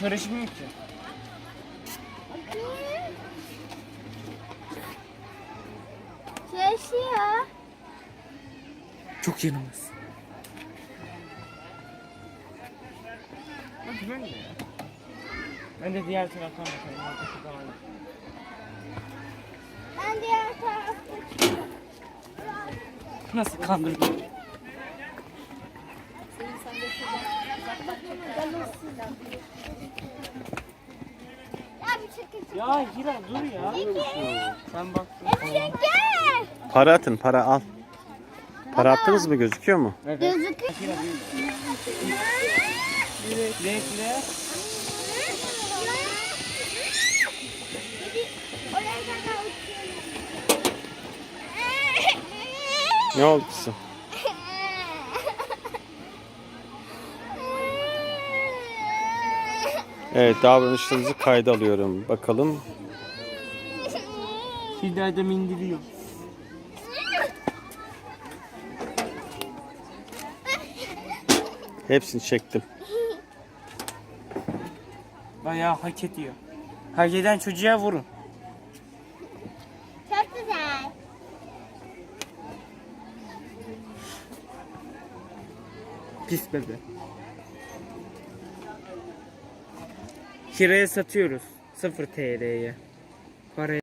Çalışmıyor ki. Çalışıyor. Çok yanımız. Bak ben de ya. Ben de diğer taraftan bakayım. arkası da var. Ben diğer tarafta Nasıl kandırdın? Ya Hira dur ya. Sen bak. Para atın para al. Para attınız mı gözüküyor mu? Evet. Gözüküyor. Renkli. Ne oldu kızım? Evet davranışlarınızı kayda alıyorum. Bakalım. Hira da mindiriyor. Hepsini çektim. Bayağı hak ediyor. Hak eden çocuğa vurun. Çok güzel. Pis bebe. Hira'ya satıyoruz. 0 TL'ye. Parayı